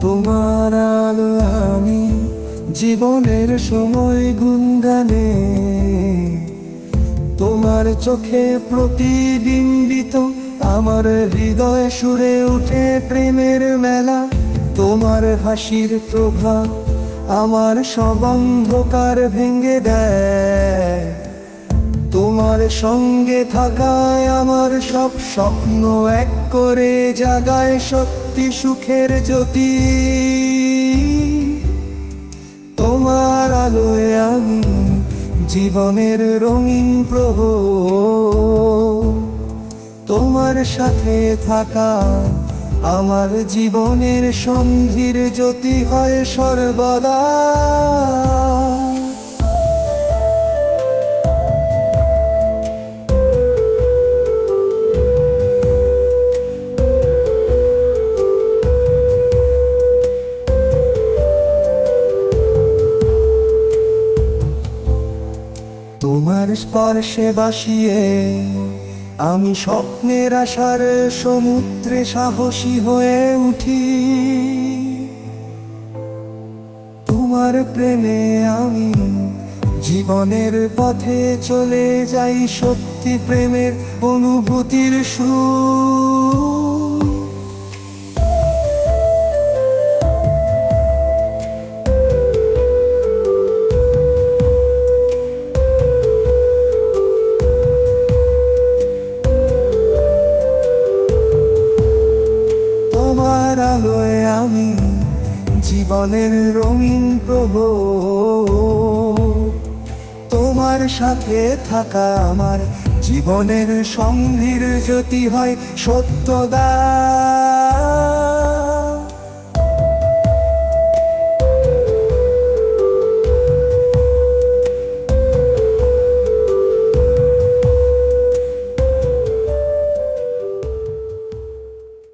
তোমার আলো আমি জীবনের সময় গুনগানে তোমার চোখে প্রতিবিম্বিত আমার হৃদয় সুরে উঠে প্রেমের মেলা। তোমার হাসির প্রভাব আমার সব অন্ধকার ভেঙে দেয়। সঙ্গে থাকায় আমার সব স্বপ্ন এক করে জাগায় সত্যি সুখের জ্যোতি। তোমার আলোয় আমি জীবনের রঙিন প্রভ তোমার সাথে থাকা আমার জীবনের সন্ধির জ্যোতি হয় সর্বদা। তোমার স্পর্শে বাসিয়ে, আমি স্বপ্নের আশার সমুদ্রে সাহসী হয়ে উঠি। তোমার প্রেমে আমি জীবনের পথে চলে যাই সত্যি প্রেমের অনুভূতির সুর। তোমার আলোয় আমি জীবনের রঙিন প্রভ তোমার সাথে থাকা আমার জীবনের সঙ্গীর জ্যোতি হয় সত্যদা।